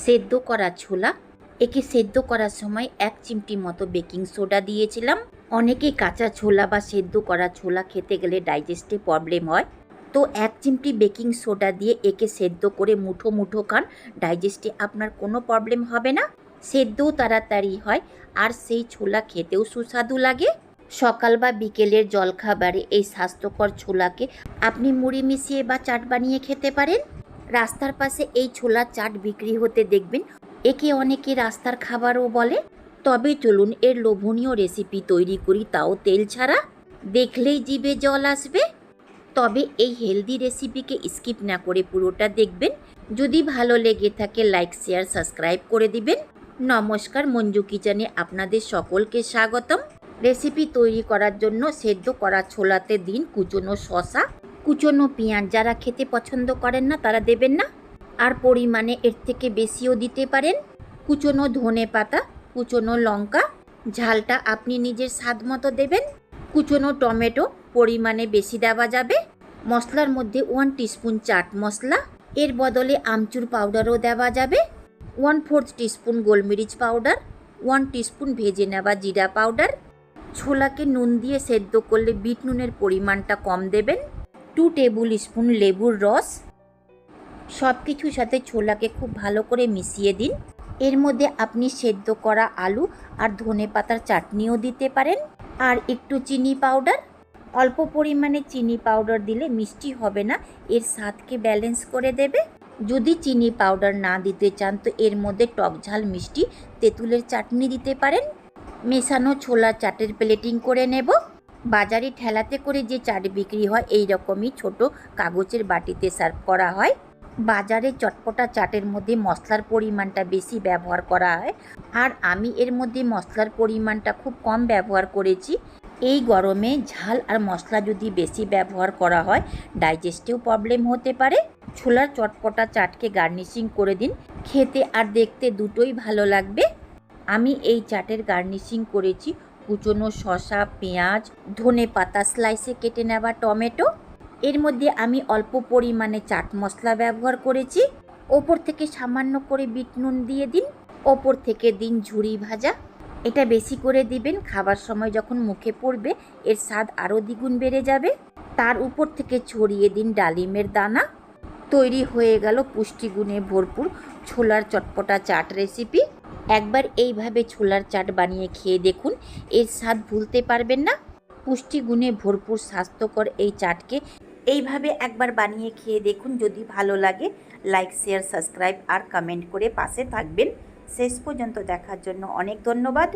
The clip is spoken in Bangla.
সেদ্ধ করা ছোলা। একে সেদ্ধ করার সময় এক চিমটি মতো বেকিং সোডা দিয়েছিলাম। অনেকেই কাঁচা ছোলা বা সেদ্ধ করা ছোলা খেতে গেলে ডাইজেস্টে প্রবলেম হয়। তো এক চিমটি বেকিং সোডা দিয়ে একে সেদ্ধ করে মুঠো মুঠো খান, ডাইজেস্টে আপনার কোনো প্রবলেম হবে না। সেদ্ধও তাড়াতাড়ি হয় আর সেই ছোলা খেতেও সুস্বাদু লাগে। সকাল বা বিকেলের জলখাবারে এই স্বাস্থ্যকর ছোলাকে আপনি মুড়ি মিশিয়ে বা চাট বানিয়ে খেতে পারেন। রাস্তার পাশে এই ছোলার চাট বিক্রি হতে দেখবেন। একে অনেকে রাস্তার খাবারও বলে। তবে চলুন এর লোভনীয় রেসিপি তৈরি করি, তাও তেল ছাড়া। দেখলেই জিভে জল আসবে। তবে এই হেলদি রেসিপিকে স্কিপ না করে পুরোটা দেখবেন। যদি ভালো লেগে থাকে, লাইক, শেয়ার, সাবস্ক্রাইব করে দিবেন। নমস্কার, মঞ্জু কিচেনে আপনাদের সকলকে স্বাগতম। রেসিপি তৈরি করার জন্য সেদ্ধ করা ছোলাতে দিন কুচনো শশা কুচনো পেঁয়াজ যারা খেতে পছন্দ করেন না, তারা দেবেন না। আর পরিমাণে এর থেকে বেশিও দিতে পারেন। কুচনো ধনে পাতা, কুচনো লঙ্কা, ঝালটা আপনি নিজের স্বাদ মতো দেবেন। কুচনো টমেটো, পরিমাণে বেশি দেওয়া যাবে। মশলার মধ্যে ওয়ান টিস্পুন চাট মশলা, এর বদলে আমচুর পাউডারও দেওয়া যাবে। ওয়ান ফোর্থ টিস্পুন গোলমরিচ পাউডার ওয়ান টিস্পুন ভেজে নেওয়া জিরা পাউডার। ছোলাকে নুন দিয়ে সেদ্ধ করলে বিট নুনের পরিমাণটা কম দেবেন। টু টেবিল স্পুন লেবুর রস। সব কিছুর সাথে ছোলাকে খুব ভালো করে মিশিয়ে দিন। এর মধ্যে আপনি সেদ্ধ করা আলু আর ধনে পাতার চাটনিও দিতে পারেন। আর একটু চিনি পাউডার। অল্প পরিমাণে চিনি পাউডার দিলে মিষ্টি হবে না, এর স্বাদকে ব্যালেন্স করে দেবে। যদি চিনি পাউডার না দিতে চান, তো এর মধ্যে টক ঝাল, মিষ্টি, তেঁতুলের চাটনি দিতে পারেন। মেশানো ছোলা চাটের প্লেটিং করে নেব। বাজারে ঠেলাতে করে যে চাট বিক্রি হয়, এই রকমই ছোট কাগজের বাটিতে সার্ভ করা হয়। বাজারে চটপটা চাটের মধ্যে মশলার পরিমাণটা বেশি ব্যবহার করা হয়। আর আমি এর মধ্যে মশলার পরিমাণটা খুব কম ব্যবহার করেছি। এই গরমে ঝাল আর মশলা যদি বেশি ব্যবহার করা হয়, ডাইজেস্টেও প্রবলেম হতে পারে। ছোলার চটপটা চাটকে গার্নিশিং করে দিন। খেতে আর দেখতে দুটোই ভালো লাগবে। আমি এই চাটের গার্নিশিং করেছি কুচনো শসা, পেঁয়াজ, ধনে পাতা স্লাইসে কেটে নেওয়া টমেটো। এর মধ্যে আমি অল্প পরিমাণে চাট মশলা ব্যবহার করেছি। ওপর থেকে সামান্য করে বিট নুন দিয়ে দিন। ওপর থেকে দিন ঝুড়ি ভাজা। এটা বেশি করে দিবেন। খাবার সময় যখন মুখে পড়বে, এর স্বাদ আরও দ্বিগুণ বেড়ে যাবে। তার উপর থেকে ছড়িয়ে দিন ডালিমের দানা। তৈরি হয়ে গেল পুষ্টিগুণে ভরপুর ছোলার চটপটা চাট রেসিপি একবার এইভাবে ছোলার চাট বানিয়ে খেয়ে দেখুন, এর স্বাদ ভুলতে পারবেন না। পুষ্টিগুণে ভরপুর স্বাস্থ্যকর এই চাটকে এইভাবে একবার বানিয়ে খেয়ে দেখুন, যদি ভালো লাগে, লাইক, শেয়ার, সাবস্ক্রাইব আর কমেন্ট করে পাশে থাকবেন। শেষ পর্যন্ত দেখার জন্য অনেক ধন্যবাদ।